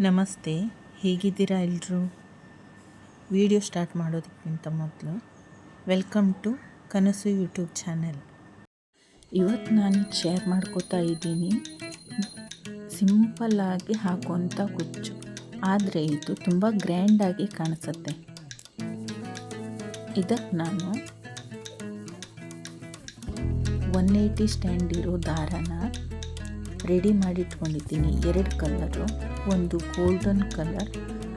ನಮಸ್ತೆ, ಹೇಗಿದ್ದೀರಾ ಎಲ್ಲರೂ ವಿಡಿಯೋ ಸ್ಟಾರ್ಟ್ ಮಾಡೋದಕ್ಕಿಂತ ಮೊದಲು welcome to Kanasu YouTube channel. ಇವತ್ತು ನಾನು ಶೇರ್ ಮಾಡ್ಕೋತಾ ಇದ್ದೀನಿ. ಸಿಂಪಲ್ಲಾಗಿ ಹಾಕುವಂಥ ಕುಚ್ಚು. ಆದರೆ ಇದು ತುಂಬ ಗ್ರ್ಯಾಂಡಾಗಿ ಕಾಣಿಸುತ್ತೆ. ಇದಕ್ಕೆ ನಾನು ಒನ್ ಏಯ್ಟಿ ಸ್ಟ್ಯಾಂಡ್ ಇರೋ ದಾರನ ರೆಡಿ ಮಾಡಿಟ್ಕೊಂಡಿದ್ದೀನಿ ಎರಡು ಕಲ್ಲರು ಒಂದು ಗೋಲ್ಡನ್ ಕಲರ್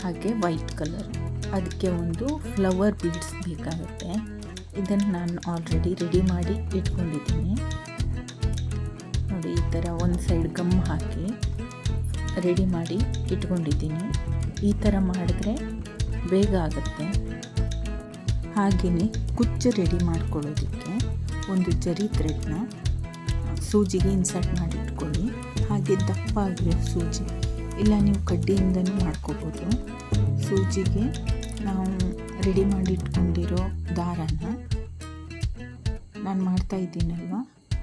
ಹಾಗೆ ವೈಟ್ ಕಲರ್ ಅದಕ್ಕೆ ಒಂದು ಫ್ಲವರ್ ಬೀಡ್ಸ್ ಬೇಕಾಗುತ್ತೆ. ಇದನ್ನು ನಾನು ಆಲ್ರೆಡಿ ರೆಡಿ ಮಾಡಿ ಇಟ್ಕೊಂಡಿದ್ದೀನಿ. ನೋಡಿ, ಈ ಥರ ಒಂದು ಸೈಡ್ ಗಮ್ ಹಾಕಿ ರೆಡಿ ಮಾಡಿ ಇಟ್ಕೊಂಡಿದ್ದೀನಿ. ಈ ಥರ ಮಾಡಿದ್ರೆ ಬೇಗ ಆಗುತ್ತೆ. ಹಾಗೆಯೇ ಕುಚ್ಚು ರೆಡಿ ಮಾಡ್ಕೊಳ್ಳೋದಕ್ಕೆ ಒಂದು ಜರಿ ಥ್ರೆಡ್ನ ಸೂಜಿಗೆ ಇನ್ಸರ್ಟ್ ಮಾಡಿ ಹಾಗೆ ದಪ್ಪ ಆಗಿರೋ ಸೂಜಿ. ಇಲ್ಲ, ನೀವು ಕಡ್ಡಿಯಿಂದನೂ ಮಾಡ್ಕೋಬೋದು. ಸೂಜಿಗೆ ನಾವು ರೆಡಿ ಮಾಡಿಟ್ಕೊಂಡಿರೋ ದಾರನ ನಾನು ಮಾಡ್ತಾ ಇದ್ದೀನಲ್ವ?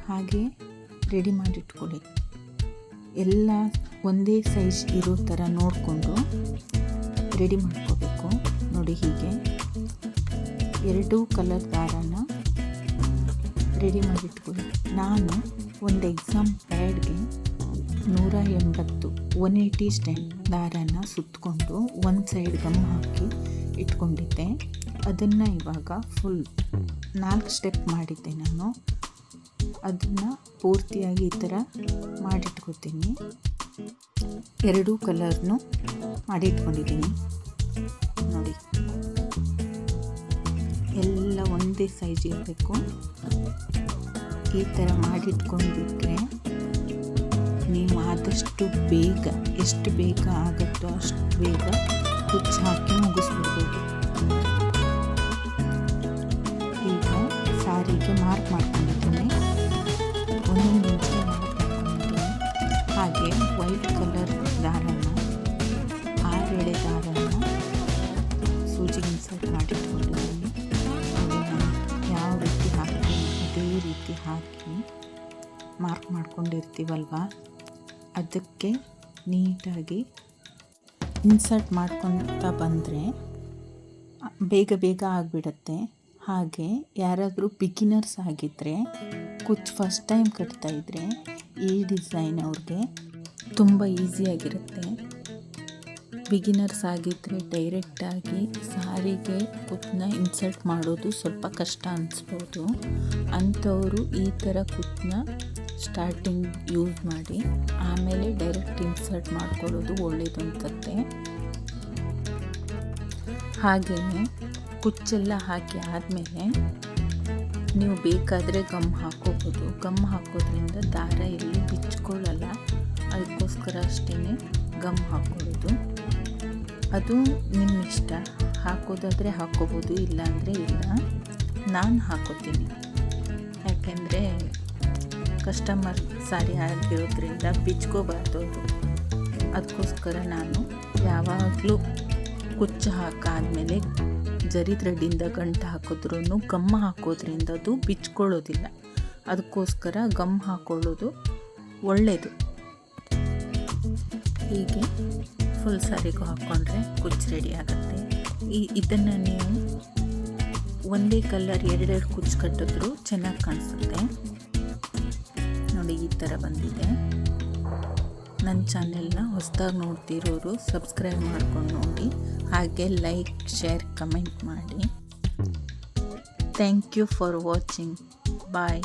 ಹಾಗೆ ರೆಡಿ ಮಾಡಿಟ್ಕೊಳ್ಳಿ. ಎಲ್ಲ ಒಂದೇ ಸೈಜ್ ಇರೋ ಥರ ನೋಡಿಕೊಂಡು ರೆಡಿ ಮಾಡ್ಕೋಬೇಕು. ನೋಡಿ ಹೀಗೆ. ಎರಡೂ ಕಲರ್ ದಾರನ ರೆಡಿ ಮಾಡಿಟ್ಕೊಳ್ಳಿ. ನಾನು ಒಂದು ಎಕ್ಸಾಮ್ ಪ್ಯಾಡ್ಗೆ ನೂರ ಎಂಬತ್ತು ಒನ್ ಏಯ್ಟಿ ಸ್ಟ್ಯಾಂಡ್ ದಾರನ ಸುತ್ತಕೊಂಡು ಒಂದು ಸೈಡ್ ಗಮ್ ಹಾಕಿ ಇಟ್ಕೊಂಡಿದ್ದೆ. ಅದನ್ನು ಇವಾಗ ಫುಲ್ ನಾಲ್ಕು ಸ್ಟೆಪ್ ಮಾಡಿದ್ದೆ ನಾನು. ಅದನ್ನು ಪೂರ್ತಿಯಾಗಿ ಈ ಥರ ಮಾಡಿಟ್ಕೊತೀನಿ. ಎರಡೂ ಕಲರ್ನು ಮಾಡಿಟ್ಕೊಂಡಿದ್ದೀನಿ. ನೋಡಿ. ಎಲ್ಲ ಒಂದೇ ಸೈಜ್ ಇರಬೇಕು. ಈ ಥರ ಮಾಡಿಟ್ಕೊಂಡ್ಬಿಟ್ರೆ ನೀವು ಆದಷ್ಟು ಬೇಗ, ಎಷ್ಟು ಬೇಗ ಆಗುತ್ತೋ ಅಷ್ಟು ಬೇಗ ಹುಚ್ಚು ಹಾಕಿ ಮುಗಿಸ್ಬಿಡ್ಬೋದು ಈಗ ಸಾರಿಗೆ ಮಾರ್ಕ್ ಮಾಡ್ಕೊಂಡಿದ್ದೀನಿ. ಒಂದು ಮಾಡ್ಕೊಂಡಿದ್ದೀನಿ. ಹಾಗೆ ವೈಟ್ ಕಲರ್ ದಾರನ್ನು ಆರೆಳೆ ದಾರನ್ನು ಸೂಜಿಗೆ ಇನ್ಸರ್ಟ್ ಮಾಡಿಟ್ಕೊಂಡಿದ್ದೀನಿ. ಯಾವ ರೀತಿ ಹಾಕಿ ಅದೇ ರೀತಿ ಹಾಕಿ ಮಾರ್ಕ್ ಮಾಡ್ಕೊಂಡಿರ್ತೀವಲ್ವ? ಅದಕ್ಕೆ ನೀಟಾಗಿ ಇನ್ಸರ್ಟ್ ಮಾಡ್ಕೊತಾ ಬಂದರೆ ಬೇಗ ಬೇಗ ಆಗಿಬಿಡತ್ತೆ. ಹಾಗೆ ಯಾರಾದರೂ ಬಿಗಿನರ್ಸ್ ಆಗಿದ್ದರೆ ಕುಚ್ ಫಸ್ಟ್ ಟೈಮ್ ಕಟ್ತಾಯಿದ್ರೆ ಈ ಡಿಸೈನ್ ಅವ್ರಿಗೆ ತುಂಬ ಈಸಿಯಾಗಿರುತ್ತೆ ಬಿಗಿನರ್ಸ್ ಆಗಿದ್ದರೆ ಡೈರೆಕ್ಟಾಗಿ ಸಾರಿಗೆ ಕುಚ್ಚನ್ನ ಇನ್ಸರ್ಟ್ ಮಾಡೋದು ಸ್ವಲ್ಪ ಕಷ್ಟ ಅನಿಸ್ಬೋದು. ಅಂಥವರು ಈ ಥರ ಕುಚ್ಚನ್ನ ಸ್ಟಾರ್ಟಿಂಗ್ ಯೂಸ್ ಮಾಡಿ, ಆಮೇಲೆ ಡೈರೆಕ್ಟ್ ಇನ್ಸರ್ಟ್ ಮಾಡ್ಕೊಳ್ಳೋದು ಒಳ್ಳೆಯದು ಅಂತತ್ತೆ ಹಾಗೆಯೇ ಕುಚ್ಚೆಲ್ಲ ಹಾಕಿ ಆದಮೇಲೆ ನೀವು ಬೇಕಾದರೆ ಗಮ್ ಹಾಕೋಬೋದು ಗಮ್ ಹಾಕೋದ್ರಿಂದ ದಾರ ಎಲ್ಲಿ ಬಿಚ್ಕೊಳ್ಳಲ್ಲ, ಅದಕ್ಕೋಸ್ಕರ ಅಷ್ಟೇ ಗಮ್ ಹಾಕೊಳ್ಳೋದು ಅದು ನಿಮ್ಮ ಇಷ್ಟ ಹಾಕೋದಾದರೆ ಹಾಕೋಬೋದು ಇಲ್ಲಾಂದರೆ ಇಲ್ಲ. ನಾನು ಹಾಕೋತೀನಿ. ಯಾಕೆಂದರೆ ಕಸ್ಟಮರ್ ಸಾರಿ ಆಗಿರೋದ್ರಿಂದ ಬಿಚ್ಕೋಬಾರ್ದು ಅದು. ಅದಕ್ಕೋಸ್ಕರ ನಾನು ಯಾವಾಗಲೂ ಕುಚ್ಚು ಹಾಕಾದಮೇಲೆ ಜರಿ ಥ್ರೆಡ್ಡಿಂದ ಗಂಟು ಹಾಕಿದ್ರೂ ಗಮ್ಮ ಹಾಕೋದ್ರಿಂದ ಅದು ಬಿಚ್ಕೊಳ್ಳೋದಿಲ್ಲ. ಅದಕ್ಕೋಸ್ಕರ ಗಮ್ ಹಾಕೊಳ್ಳೋದು ಒಳ್ಳೆಯದು ಹೀಗೆ ಫುಲ್ ಸಾರಿಗೂ ಹಾಕ್ಕೊಂಡ್ರೆ ಕುಚ್ಚು ರೆಡಿ ಆಗುತ್ತೆ. ಈ ಇದನ್ನು ನೀವು ಒಂದೇ ಕಲರ್ ಎರಡೆರಡು ಕುಚ್ಚು ಕಟ್ಟಿದ್ರು ಚೆನ್ನಾಗಿ ಕಾಣಿಸುತ್ತೆ. ನೋಡಿ ಈ ಥರ ಬಂದಿದೆ. ನನ್ನ ಚಾನೆಲ್ನ ಹೊಸದಾಗಿ ನೋಡ್ತಿರೋರು ಸಬ್ಸ್ಕ್ರೈಬ್ ಮಾಡ್ಕೊಂಡು ನೋಡಿ. ಹಾಗೆ ಲೈಕ್, ಶೇರ್, ಕಮೆಂಟ್ ಮಾಡಿ. Thank you for watching. Bye.